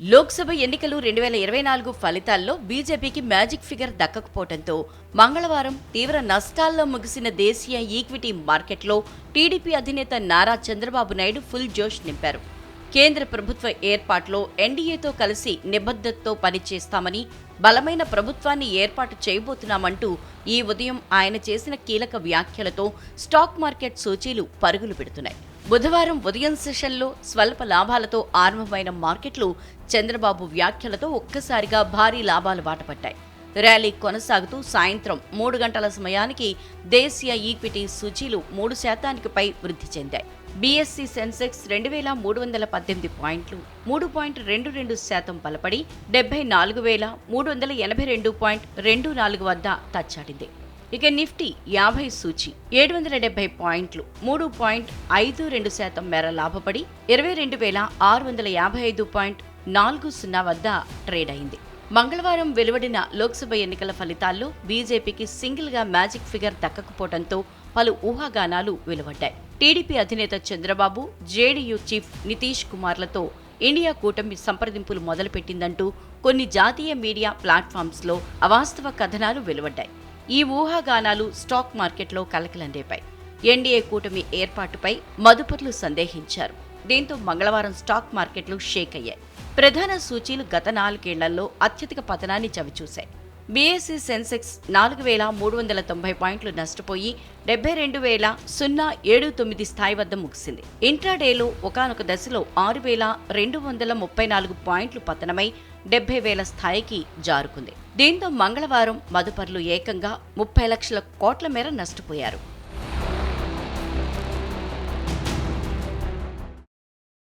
లోక్సభ ఎన్నికలు రెండు వేల ఇరవై నాలుగు ఫలితాల్లో బీజేపీకి మ్యాజిక్ ఫిగర్ దక్కకపోవడంతో మంగళవారం తీవ్ర నష్టాల్లో ముగిసిన దేశీయ ఈక్విటీ మార్కెట్లో టీడీపీ అధినేత నారా చంద్రబాబు నాయుడు ఫుల్ జోష్ నింపారు. కేంద్ర ప్రభుత్వ ఏర్పాట్లో ఎన్డీఏతో కలిసి నిబద్ధతతో పనిచేస్తామని బలమైన ప్రభుత్వాన్ని ఏర్పాటు చేయబోతున్నామంటూ ఈ ఉదయం ఆయన చేసిన కీలక వ్యాఖ్యలతో స్టాక్ మార్కెట్ సూచీలు పరుగులు పెడుతున్నాయి. బుధవారం ఉదయం సెషన్లో స్వల్ప లాభాలతో ఆరంభమైన మార్కెట్లు చంద్రబాబు వ్యాఖ్యలతో ఒక్కసారిగా భారీ లాభాలు బాటపట్టాయి. ర్యాలీ కొనసాగుతూ సాయంత్రం మూడు గంటల సమయానికి దేశీయ ఈక్విటీ సూచీలు మూడు శాతానికి పై వృద్ధి చెందాయి. బీఎస్సీ సెన్సెక్స్ రెండు వేల మూడు వందల పద్దెనిమిది పాయింట్లు మూడు పాయింట్ రెండు రెండు శాతం బలపడి డెబ్బై నాలుగు వేల మూడు వందల ఎనభై రెండు పాయింట్ రెండు నాలుగు వద్ద తచ్చాడింది ఇక నిఫ్టీ యాభై సూచి ఏడు వందల డెబ్బై పాయింట్లు మూడు పాయింట్ ఐదు రెండు శాతం మేర లాభపడి ఇరవై రెండు వేల ఆరు వందల యాభై ఐదు పాయింట్ నాలుగు సున్నా వద్ద ట్రేడ్ అయింది. మంగళవారం వెలువడిన లోక్సభ ఎన్నికల ఫలితాల్లో బీజేపీకి సింగిల్గా మ్యాజిక్ ఫిగర్ దక్కకపోవడంతో పలు ఊహాగానాలు వెలువడ్డాయి. టీడీపీ అధినేత చంద్రబాబు జేడీయూ చీఫ్ నితీష్ కుమార్లతో ఇండియా కూటమి సంప్రదింపులు మొదలుపెట్టిందంటూ కొన్ని జాతీయ మీడియా ప్లాట్ఫామ్స్లో అవాస్తవ కథనాలు వెలువడ్డాయి. ఈ ఊహాగానాలు స్టాక్ మార్కెట్లో కలకలం రేపాయి ఎన్డీఏ కూటమి ఏర్పాటుపై మదుపర్లు సందేహించారు. దీంతో మంగళవారం స్టాక్ మార్కెట్లు షేక్ అయ్యాయి ప్రధాన సూచీలు గత నాలుగేళ్ళలో అత్యధిక పతనాన్ని చవిచూశాయి. బీఎస్సీ సెన్సెక్స్ నాలుగు వేల మూడు వందల తొంభై పాయింట్లు నష్టపోయి డెబ్బై రెండు వేల సున్నా ఏడు తొమ్మిది స్థాయి వద్ద ముగిసింది. ఇంట్రాడేలో ఒకనొక దశలో ఆరు వేల రెండు వందల ముప్పై నాలుగు పాయింట్లు పతనమై డెబ్బై వేల స్థాయికి జారుకుంది. దీంతో మంగళవారం మదుపర్లు ఏకంగా ముప్పై లక్షల కోట్ల మేర నష్టపోయారు.